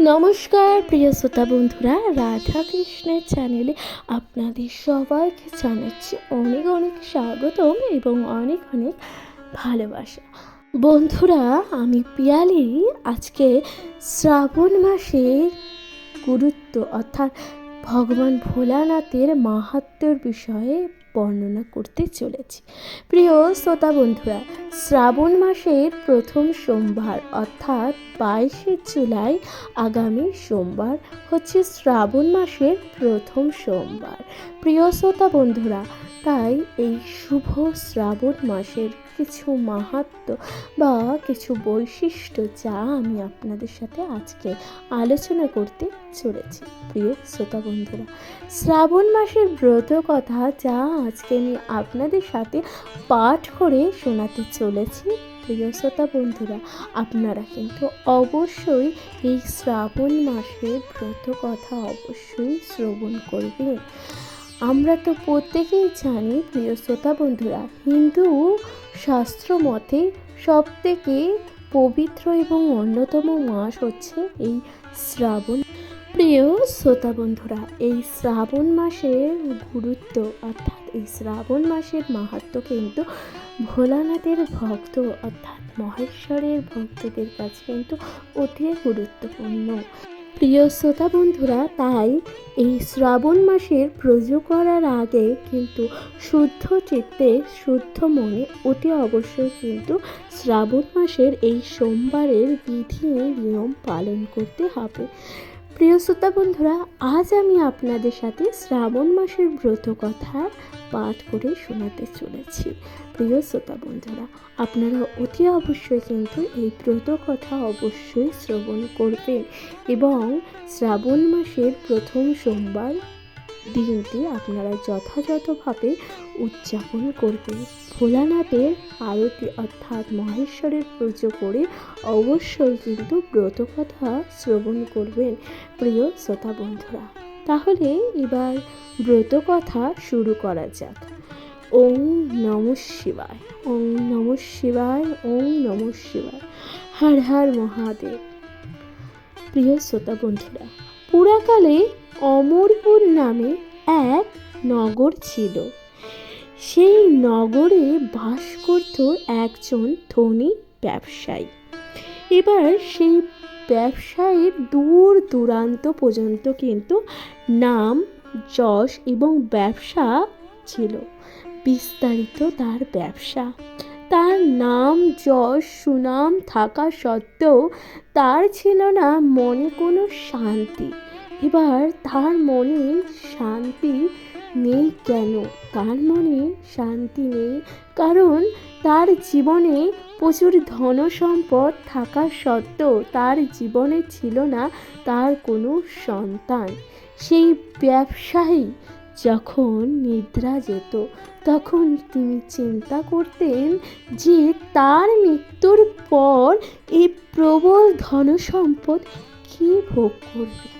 নমস্কার, প্রিয় শ্রোতা বন্ধুরা রাধা কৃষ্ণের চ্যানেলে আপনাদের সবাইকে জানাচ্ছি অনেক অনেক স্বাগতম এবং অনেক অনেক ভালোবাসা। বন্ধুরা, আমি পিয়ালি। আজকে শ্রাবণ মাসের গুরুত্ব অর্থাৎ ভগবান ভোলানাথের মাহাত্ম্যর বিষয়ে বর্ণনা করতে চলেছি। প্রিয় শ্রোতা বন্ধুরা, শ্রাবণ মাসের প্রথম সোমবার অর্থাৎ বাইশে জুলাই আগামী সোমবার হচ্ছে শ্রাবণ মাসের প্রথম সোমবার। প্রিয় শ্রোতা বন্ধুরা, তাই এই শুভ শ্রাবণ মাসের কিছু মাহাত্ম্য বা কিছু বৈশিষ্ট্য যা আমি আপনাদের সাথে আজকে আলোচনা করতে চলেছি। প্রিয় শ্রোতা বন্ধুরা, শ্রাবণ মাসের ব্রত কথা যা আজকে আমি আপনাদের সাথে পাঠ করে শোনাতে চলেছি। প্রিয় শ্রোতা বন্ধুরা, আপনারা কিন্তু অবশ্যই এই শ্রাবণ মাসে ব্রত কথা অবশ্যই শ্রবণ করবেন। আমরা তো প্রত্যেকেই জানি, প্রিয় শ্রোতা বন্ধুরা, হিন্দু শাস্ত্র মতে সব থেকে পবিত্র এবং অন্যতম মাস হচ্ছে এই শ্রাবণ প্রিয় শ্রোতা বন্ধুরা, এই শ্রাবণ মাসের গুরুত্ব অর্থাৎ এই শ্রাবণ মাসের মাহাত্ম কিন্তু ভোলানাথের ভক্ত অর্থাৎ মহেশ্বরের ভক্তদের কাছে কিন্তু অতি গুরুত্বপূর্ণ। প্রিয় শ্রোতা বন্ধুরা, তাই এই শ্রাবণ মাসের প্রজু করার আগে কিন্তু শুদ্ধ চিত্তে, শুদ্ধ মনে অতি অবশ্যই কিন্তু শ্রাবণ মাসের এই সোমবারের বিধি নিয়ম পালন করতে হবে। প্রিয় শ্রোতা বন্ধুরা, আজ আমি আপনাদের সাথে শ্রাবণ মাসের ব্রত কথা পাঠ করে শোনাতে চলেছি। প্রিয় শ্রোতা বন্ধুরা, আপনারা অতি অবশ্যই কিন্তু এই ব্রত কথা অবশ্যই শ্রবণ করবেন এবং শ্রাবণ মাসের প্রথম সোমবার দিনটি আপনারা যথাযথভাবে উদযাপন করবেন। ভোলানাথের আরতি অর্থাৎ মহেশ্বরের পুজো করে অবশ্যই কিন্তু ব্রত কথা শ্রবণ করবেন প্রিয় শ্রোতা বন্ধুরা। তাহলে এবার ব্রত কথা শুরু করা যাক। ওম নম শিবায়। ওম নম শিবায় ওম নম শিবায়। হর হর মহাদেব। প্রিয় শ্রোতা বন্ধুরা, পুরাকালে অমরপুর নামে এক নগর ছিল। সেই নগরে বাস করত একজন ধনী ব্যবসায়ী। এবার সেই ব্যবসায়ীর দূর দূরান্ত পর্যন্ত কিন্তু নাম, যশ এবং ব্যবসা ছিল। বিস্তারিত তার ব্যবসা। তার নাম, যশ, সুনাম থাকা সত্ত্বেও তার ছিল না মনে কোনো শান্তি। এবার তার মনে শান্তি নেই কেন? তার মনে শান্তি নেই? কারণ তার জীবনে প্রচুর ধন সম্পদ থাকা সত্ত্বেও তার জীবনে ছিল না তার কোনো সন্তান। সেই ব্যবসায়ী যখন নিদ্রা যেত, তখন তিনি চিন্তা করতেন যে তার মৃত্যুর পর এই প্রবল ধনসম্পদ কী ভোগ করবে?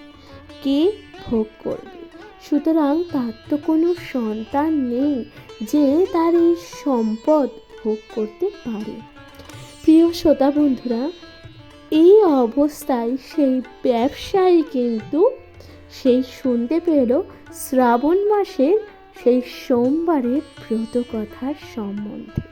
কে ভোগ করবে? সুতরাং তার তো কোনো সন্তান নেই যে তার এই সম্পদ ভোগ করতে পারে। প্রিয় শ্রোতা বন্ধুরা, এই অবস্থায় সেই ব্যবসায়ী কিন্তু সেই শুনতে পেল শ্রাবণ মাসের সেই সোমবারের ব্রত কথার সম্বন্ধে।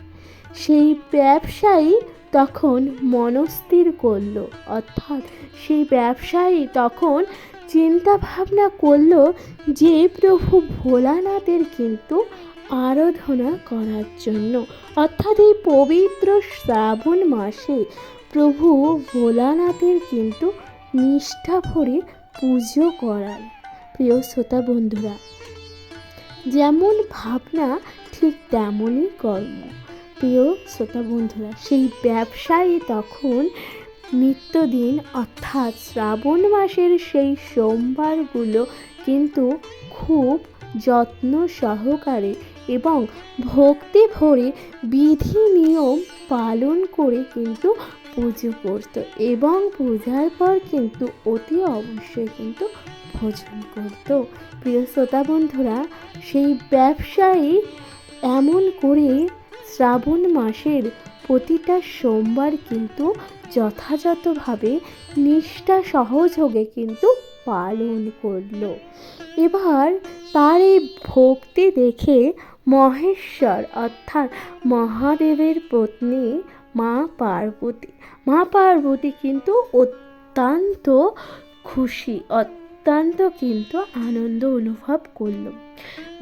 সেই ব্যবসায়ী তখন মনস্থির করল, অর্থাৎ সেই ব্যবসায়ী তখন চিন্তা ভাবনা করল যে প্রভু ভোলানাথের কিন্তু আরাধনা করার জন্য। অর্থাৎ এই পবিত্র শ্রাবণ মাসে প্রভু ভোলানাথের কিন্তু নিষ্ঠা ভরে পুজো করার প্রিয় শ্রোতা বন্ধুরা, যেমন ভাবনা, ঠিক তেমনই কর্ম। প্রিয় শ্রোতা বন্ধুরা, সেই ব্যবসায়ী তখন নিত্যদিন, অর্থাৎ শ্রাবণ মাসের সেই সোমবারগুলো কিন্তু খুব যত্ন সহকারে এবং ভক্তি ভরে বিধি নিয়ম পালন করে কিন্তু পুজো করত এবং পূজার পর কিন্তু অতি অবশ্যই কিন্তু ভোজন করত। প্রিয় শ্রোতা বন্ধুরা, সেই ব্যবসায়ী এমন করে শ্রাবণ মাসের প্রতিটা সোমবার কিন্তু যথাযথভাবে নিষ্ঠা সহযোগে কিন্তু পালন করল। এবার তার এই ভক্তি দেখে মহেশ্বর, অর্থাৎ মহাদেবের পত্নী মা পার্বতী মা পার্বতী কিন্তু অত্যন্ত খুশি অত্যন্ত কিন্তু আনন্দ অনুভব করল।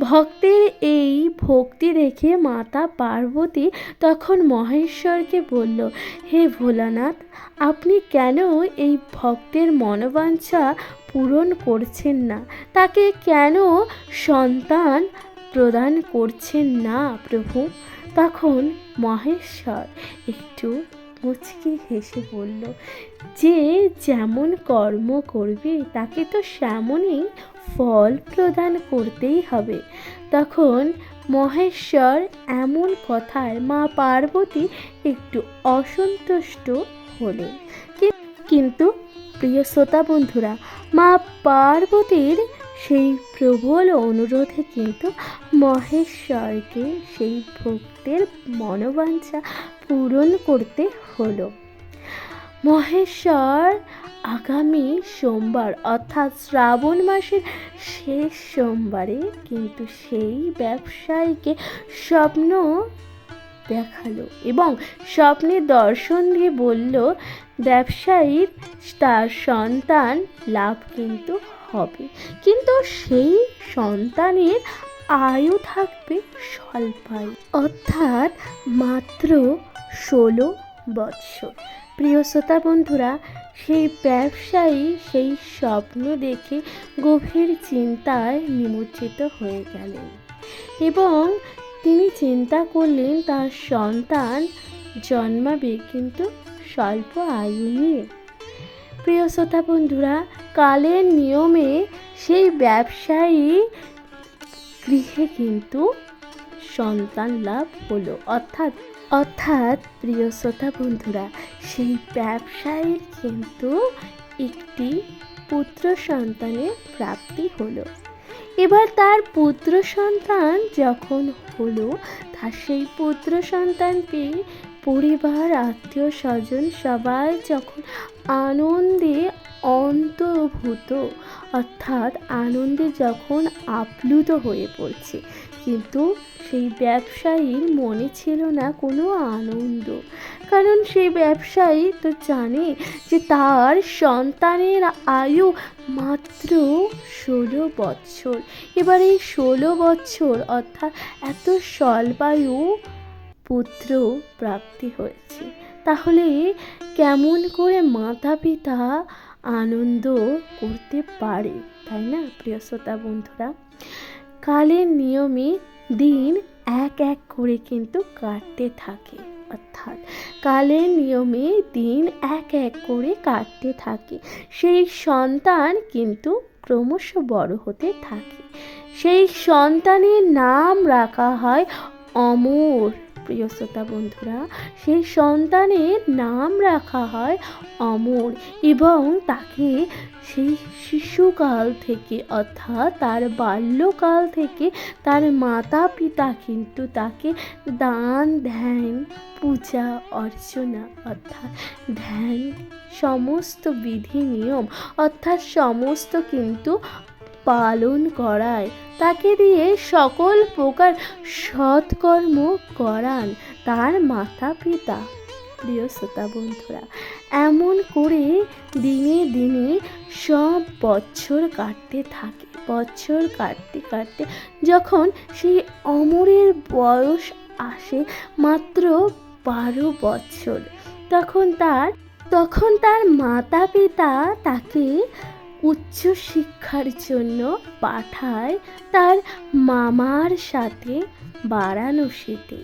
ভক্তের এই ভক্তি দেখে মাতা পার্বতী তখন মহেশ্বরকে বলল, হে ভোলানাথ, আপনি কেন এই ভক্তের মনোবাঞ্ছা পূরণ করছেন না? তাকে কেন সন্তান প্রদান করছেন না প্রভু? তখন মহেশ্বর একটু মুচকি হেসে বলল, যে যেমন কর্ম করবে, তাকে তো সেমনই ফল প্রদান করতেই হবে। তখন মহেশ্বর এমন কথায় মা পার্বতী একটু অসন্তুষ্ট হলেন। কিন্তু প্রিয় শ্রোতা বন্ধুরা, মা পার্বতীর সেই প্রবল অনুরোধে কিন্তু মহেশ্বরকে সেই ভক্তের মনোবাঞ্ছা পূরণ করতে হলো। মহেশ্বর আগামী সোমবার, অর্থাৎ শ্রাবণ মাসের শেষ সোমবারে কিন্তু সেই ব্যবসায়ীকে স্বপ্ন দেখাল এবং স্বপ্নে দর্শন দিয়ে বলল ব্যবসায়ীর তার সন্তান লাভ কিন্তু হবে। কিন্তু সেই সন্তানের আয়ু থাকবে স্বল্পায়ু। অর্থাৎ মাত্র ষোলো বৎসর। প্রিয় শ্রোতা বন্ধুরা, সেই ব্যবসায়ী সেই স্বপ্ন দেখে গভীর চিন্তায় নিমজ্জিত হয়ে গেলেন এবং তিনি চিন্তা করলেন, তার সন্তান জন্মাবে কিন্তু স্বল্প আয়ু নিয়ে। প্রিয় শ্রোতা বন্ধুরা, কালের নিয়মে সেই ব্যবসায়ী গৃহে কিন্তু সন্তান লাভ হলো। অর্থাৎ অর্থাৎ প্রিয় শ্রোতা বন্ধুরা, সেই ব্যবসায়ীর কিন্তু একটি পুত্র সন্তানের প্রাপ্তি হলো। এবার তার পুত্র সন্তান যখন হলো তার সেই পুত্র সন্তান পেয়ে পরিবার, আত্মীয় স্বজন সবাই যখন আনন্দে অন্তর্ভূত অর্থাৎ আনন্দে যখন আপ্লুত হয়ে পড়ছে কিন্তু সেই ব্যবসায়ীর মনে ছিল না কোনো আনন্দ। কারণ সেই ব্যবসায়ী তো জানে যে তার সন্তানের আয়ু মাত্র ষোলো বছর এবার এই ষোলো বছর অর্থাৎ এত স্বল্পায়ু পুত্র প্রাপ্তি হয়েছে। তাহলে কেমন করে মাতা পিতা আনন্দ করতে পারে? তাই না, প্রিয় শ্রোতা বন্ধুরা? কালের নিয়মে দিন এক এক করে কিন্তু কাটতে থাকে। অর্থাৎ কালের নিয়মে দিন এক এক করে কাটতে থাকে। সেই সন্তান কিন্তু ক্রমশ বড় হতে থাকে। সেই সন্তানের নাম রাখা হয় অমর। প্রিয় শ্রোতা বন্ধুরা, সেই সন্তানের নাম রাখা হয় অমর এবং তাকে সেই শিশুকাল থেকে অর্থাৎ তার বাল্যকাল থেকে তার মাতা পিতা কিন্তু তাকে দান, ধ্যান, পূজা, অর্চনা অর্থাৎ ধ্যান, সমস্ত বিধি নিয়ম অর্থাৎ সমস্ত কিন্তু পালন করায়। তাকে দিয়ে সকল প্রকার সৎকর্ম করান তার মাতা পিতা প্রিয় শ্রোতা বন্ধুরা, এমন করে দিনে দিনে সব বছর কাটতে থাকে। বছর কাটতে কাটতে যখন সেই অমরের বয়স আসে মাত্র বারো বছর, তখন তার তখন তার মাতা পিতা তাকে উচ্চ শিক্ষার জন্য পাঠায় তার মামার সাথে বারাণসীতে।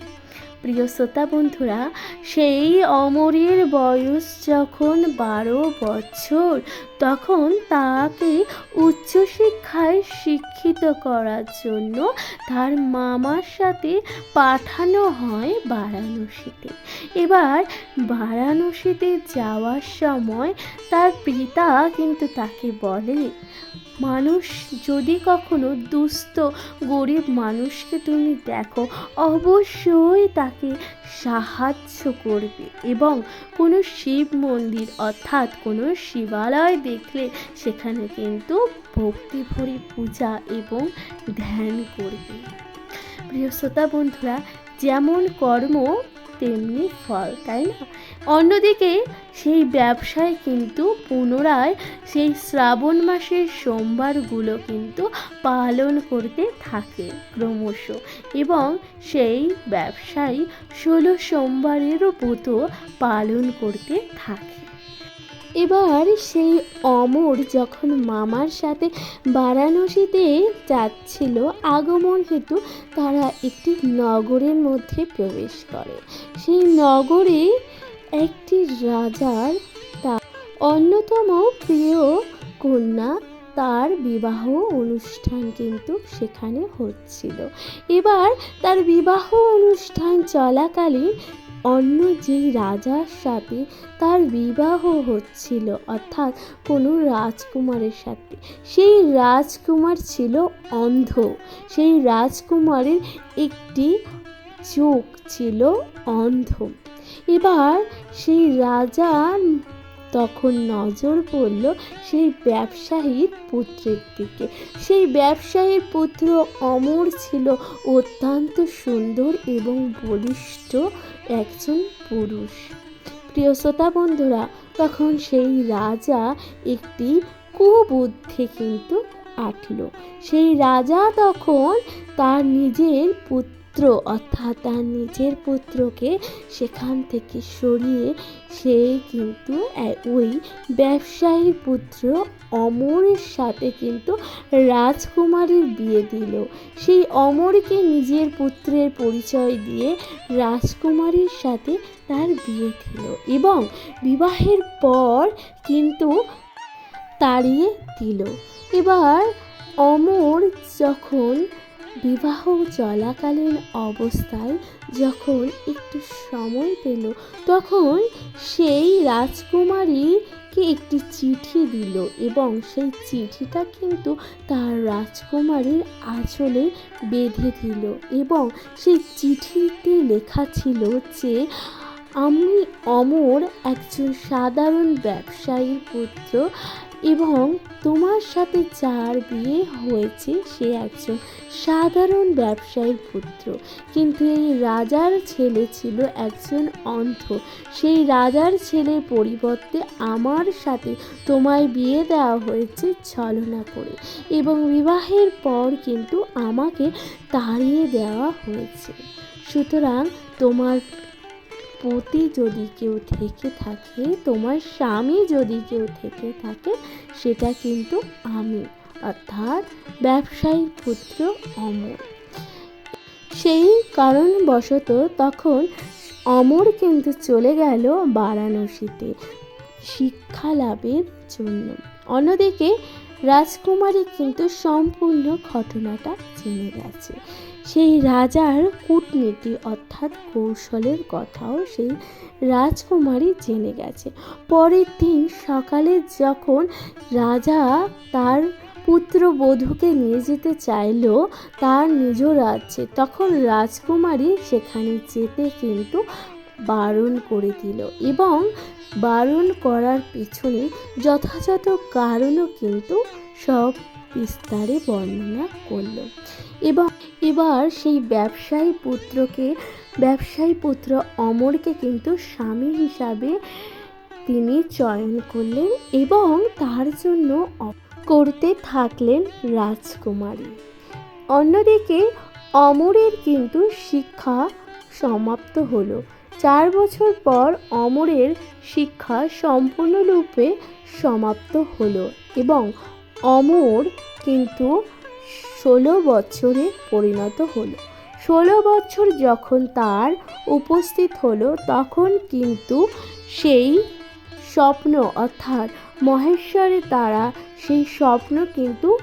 প্রিয় শ্রোতা বন্ধুরা, সেই অমরের বয়স যখন বারো বছর, তখন তাকে উচ্চশিক্ষায় শিক্ষিত করার জন্য তার মামার সাথে পাঠানো হয় বারাণসীতে। এবার বারাণসীতে যাওয়ার সময় তার পিতা কিন্তু তাকে বলে মানুষ যদি কখনো দুস্থ, গরিব মানুষকে তুমি দেখো, অবশ্যই তাকে সাহায্য করবে এবং কোনো শিব মন্দির অর্থাৎ কোনো শিবালয় দেখলে সেখানে কিন্তু ভক্তি ভরে পূজা এবং ধ্যান করবে। প্রিয় শ্রোতা বন্ধুরা, যেমন কর্ম তেমনি ফল, তাই না? অন্যদিকে সেই ব্যবসায় কিন্তু পুনরায় সেই শ্রাবণ মাসের সোমবারগুলো কিন্তু পালন করতে থাকে ক্রমশ এবং সেই ব্যবসায়ী ষোলো সোমবারেরও পুতো পালন করতে থাকে। এবার সেই অমর যখন মামার সাথে বারাণসীতে যাচ্ছিল, আগমন হেতু তারা একটি নগরের মধ্যে প্রবেশ করে। সেই নগরে একটি রাজার তার অন্যতম প্রিয় কন্যা তার বিবাহ অনুষ্ঠান কিন্তু সেখানে হচ্ছিল। এবার তার বিবাহ অনুষ্ঠান চলাকালীন অন্য যেই রাজার সাথে তার বিবাহ হচ্ছিল, অর্থাৎ কোনো রাজকুমারের সাথে। সেই রাজকুমার ছিল অন্ধ। সেই রাজকুমারের একটি চোখ ছিল অন্ধ। এবার সেই রাজা তখন নজর পড়ল সেই ব্যবসায়ীর পুত্রের দিকে। সেই ব্যবসায়ীর পুত্র অমর ছিল অত্যন্ত সুন্দর এবং বলিষ্ঠ একজন পুরুষ। প্রিয় শ্রোতা বন্ধুরা, তখন সেই রাজা একটি কুবুদ্ধি কিন্তু আটল। সেই রাজা তখন তার নিজের পুত্র অর্থাৎ তার নিজের পুত্রকে সেখান থেকে সরিয়ে সে কিন্তু ওই ব্যবসায়ীর পুত্র অমরের সাথে কিন্তু রাজকুমারীর বিয়ে দিল। সেই অমরকে নিজের পুত্রের পরিচয় দিয়ে রাজকুমারীর সাথে তার বিয়ে দিল এবং বিবাহের পর কিন্তু তাড়িয়ে দিল। এবার অমর যখন বিবাহ চলাকালীন অবস্থায় যখন একটু সময় পেল, তখন সেই রাজকুমারীকে একটি চিঠি দিল এবং সেই চিঠিটা কিন্তু তার রাজকুমারীর আঁচলে বেঁধে দিল এবং সেই চিঠিতে লেখা ছিল যে, আমি অমর একজন সাধারণ ব্যবসায়ীর পুত্র এবং তোমার সাথে যার বিয়ে হয়েছে সে একজন সাধারণ ব্যবসায়ীর পুত্র। কিন্তু এই রাজার ছেলে ছিল একজন অন্ধ। সেই রাজার ছেলের পরিবর্তে আমার সাথে তোমায় বিয়ে দেওয়া হয়েছে ছলনা করে এবং বিবাহের পর কিন্তু আমাকে তাড়িয়ে দেওয়া হয়েছে। সুতরাং তোমার পতি যদি কেউ থেকে থাকে, তোমার স্বামী যদি কেউ থেকে থাকে, সেটা কিন্তু আমি, অর্থাৎ ব্যবসায়ী পুত্র অমর। সেই কারণবশত তখন অমর কিন্তু চলে গেল বারাণসীতে শিক্ষা লাভের জন্য। অন্যদিকে রাজকুমারী কিন্তু সম্পূর্ণ ঘটনাটা জেনে গেছে। সেই রাজার কূটনীতি অর্থাৎ কৌশলের কথাও সেই রাজকুমারী জেনে গেছে। পরের দিন সকালে যখন রাজা তার পুত্রবধূকে নিয়ে যেতে চাইল তার নিজ রাজ্যে, তখন রাজকুমারী সেখানে যেতে কিন্তু বারণ করে দিল এবং বারণ করার পিছনে যথাযথ কারণও কিন্তু সব বিস্তারে বর্ণনা করল। এবং এবার সেই ব্যবসায়ী পুত্রকে, ব্যবসায়ী পুত্র অমরকে কিন্তু স্বামী হিসাবে তিনি চয়ন করলেন এবং তার জন্য করতে থাকলেন রাজকুমারী। অন্যদিকে অমরের কিন্তু শিক্ষা সমাপ্ত হলো। চার বছর পর অমরের শিক্ষা সম্পূর্ণরূপে সমাপ্ত হলো এবং অমর কিন্তু ষোলো বছরে পরিণত হলো। ষোলো বছর যখন তার উপস্থিত হলো, তখন কিন্তু সেই স্বপ্ন অর্থাৎ মহেশ্বরের দ্বারা সেই স্বপ্ন কিন্তু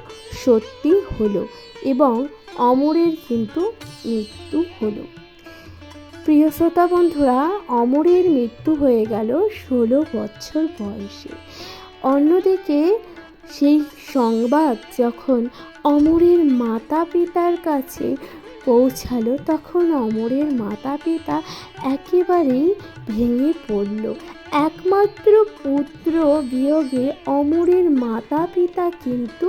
সত্যি হলো এবং অমরের কিন্তু মৃত্যু হলো। প্রিয় শ্রোতা বন্ধুরা, অমরের মৃত্যু হয়ে গেল ষোলো বছর বয়সে। অন্যদিকে সেই সংবাদ যখন অমরের মাতা পিতার কাছে পৌঁছালো, তখন অমরের মাতা পিতা একেবারেই ভেঙে পড়ল। একমাত্র পুত্র বিয়োগে অমরের মাতা পিতা কিন্তু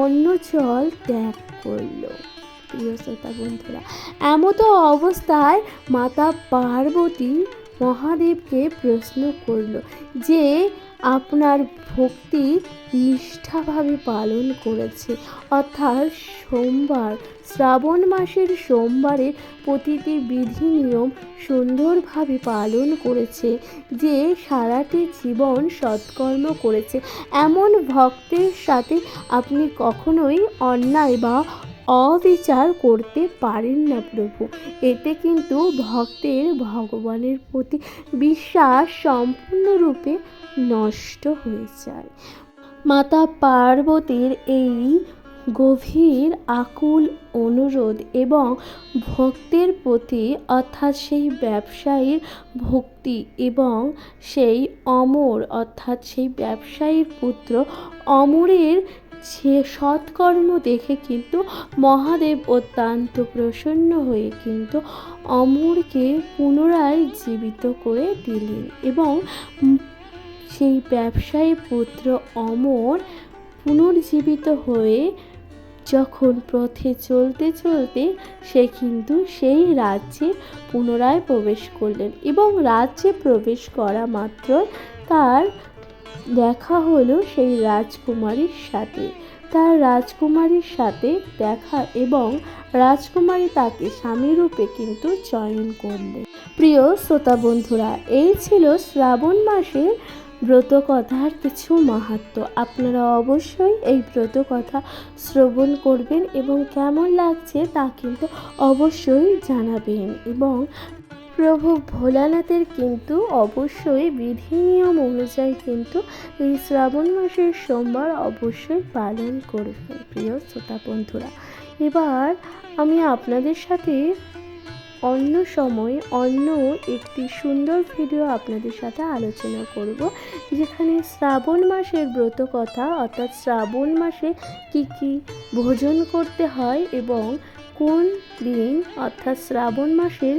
অন্য জল ত্যাগ করল। প্রিয় শ্রোতা বন্ধুরা, এমতো অবস্থায় মাতা পার্বতী মহাদেবকে প্রশ্ন করল যে, আপনার ভক্তি নিষ্ঠাভাবে পালন করেছে। অর্থাৎ সোমবার, শ্রাবণ মাসের সোমবারের প্রতিটি বিধি নিয়ম সুন্দরভাবে পালন করেছে, যে সারাটি জীবন সৎকর্ম করেছে। এমন ভক্তের সাথে আপনি কখনোই অন্যায় বা অবিচার করতে পারেন না প্রভু। এতে কিন্তু ভক্তের ভগবানের প্রতি বিশ্বাস সম্পূর্ণরূপে নষ্ট হয়ে যায়। মাতা পার্বতীর এই গভীর, আকুল অনুরোধ এবং ভক্তের প্রতি অর্থাৎ সেই ব্যবসায়ীর ভক্তি এবং সেই অমর, অর্থাৎ সেই ব্যবসায়ীর পুত্র অমরের সে সৎকর্ম দেখে কিন্তু মহাদেব অত্যন্ত প্রসন্ন হয়ে কিন্তু অমরকে পুনরায় জীবিত করে দিলেন এবং সেই ব্যবসায়ী পুত্র অমর পুনর্জীবিত হয়ে যখন পথে চলতে চলতে সে কিন্তু সেই রাজ্যে পুনরায় প্রবেশ করলেন এবং রাজ্যে প্রবেশ করা মাত্র তার দেখা হলো সেই রাজকুমারীর সাথে। তার রাজকুমারীর সাথে দেখা এবং রাজকুমারী তাকে স্বামীরূপে কিন্তু চয়ন করলেন। প্রিয় শ্রোতা বন্ধুরা, এই ছিল শ্রাবণ মাসের ব্রত কথার কিছু মাহাত্ম। আপনারা অবশ্যই এই ব্রত কথা শ্রবণ করবেন এবং কেমন লাগছে তা কিন্তু অবশ্যই জানাবেন এবং প্রভু ভোলানাথের কিন্তু অবশ্যই বিধি নিয়ম অনুযায়ী কিন্তু এই শ্রাবণ মাসের সোমবার অবশ্যই পালন করবেন প্রিয় শ্রোতা বন্ধুরা। এবার আমি আপনাদের সাথে অন্য সময় অন্য একটি সুন্দর ভিডিও আপনাদের সাথে আলোচনা করব, যেখানে শ্রাবণ মাসের ব্রত কথা অর্থাৎ শ্রাবণ মাসে কি কি ভোজন করতে হয় এবং কোন দিন অর্থাৎ শ্রাবণ মাসের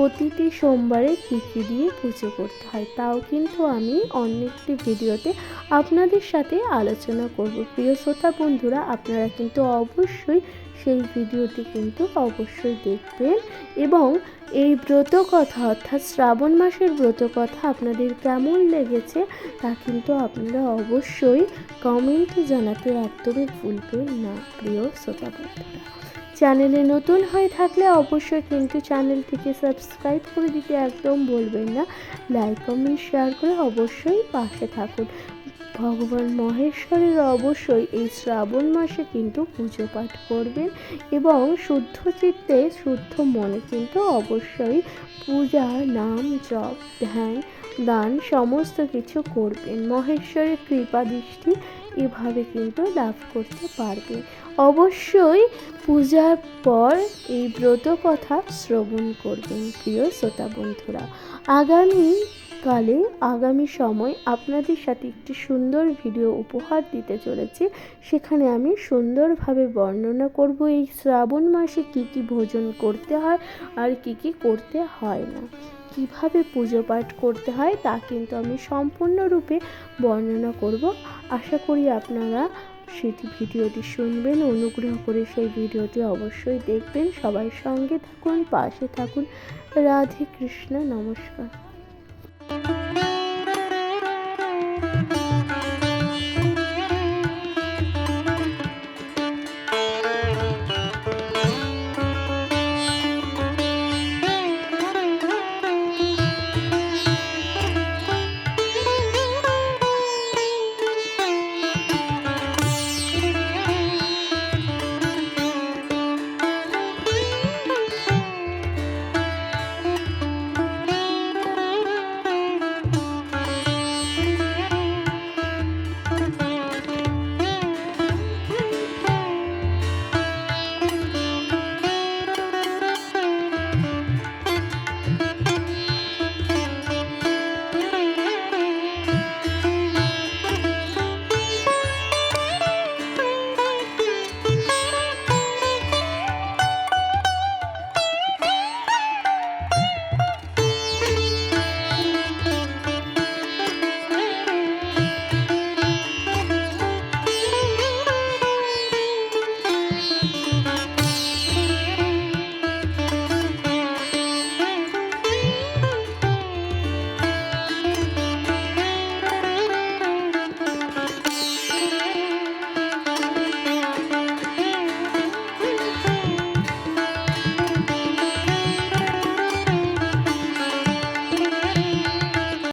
প্রতিটি সোমবারে কী কী দিয়ে পুজো করতে হয়। তাও কিন্তু আমি অন্য একটি ভিডিওতে আপনাদের সাথে আলোচনা করব। প্রিয় শ্রোতা বন্ধুরা, আপনারা কিন্তু অবশ্যই সেই ভিডিওটি কিন্তু অবশ্যই দেখবেন এবং এই ব্রত কথা অর্থাৎ শ্রাবণ মাসের ব্রত কথা আপনাদের কেমন লেগেছে তা কিন্তু আপনারা অবশ্যই কমেন্টে জানাতে একদমই ভুলবেন না, প্রিয় শ্রোতা বন্ধুরা। চ্যানেলে নতুন হয়ে থাকলে অবশ্যই কিন্তু চ্যানেলটিকে সাবস্ক্রাইব করে দিতে একদম বলবেন না। লাইক কমেন্ট শেয়ার করে অবশ্যই পাশে থাকুন। ভগবান মহেশ্বরের অবশ্যই এই শ্রাবণ মাসে কিন্তু পুজো পাঠ করবেন এবং শুদ্ধ চিত্তে, শুদ্ধ মনে কিন্তু অবশ্যই পূজা, নাম, জপ, ধ্যান, দান সমস্ত কিছু করবেন। মহেশ্বরের কৃপা দৃষ্টি এভাবে কিন্তু লাভ করতে পারবেন। অবশ্যই পূজার পর এই ব্রত কথা শ্রবণ করবেন, প্রিয় শ্রোতা বন্ধুরা। আগামী কালে, আগামী সময় আপনাদের সাথে একটি সুন্দর ভিডিও উপহার দিতে চলেছি। সেখানে আমি সুন্দরভাবে বর্ণনা করব এই শ্রাবণ মাসে কি কি ভোজন করতে হয় আর কি কি করতে হয় না। কীভাবে পুজো পাঠ করতে হয় তা কিন্তু আমি সম্পূর্ণরূপে বর্ণনা করব। আশা করি আপনারা সেটি ভিডিওটি শুনবেন, অনুগ্রহ করে সেই ভিডিওটি অবশ্যই দেখবেন। সবাই সঙ্গে থাকুন, পাশে থাকুন। রাধে কৃষ্ণ, নমস্কার।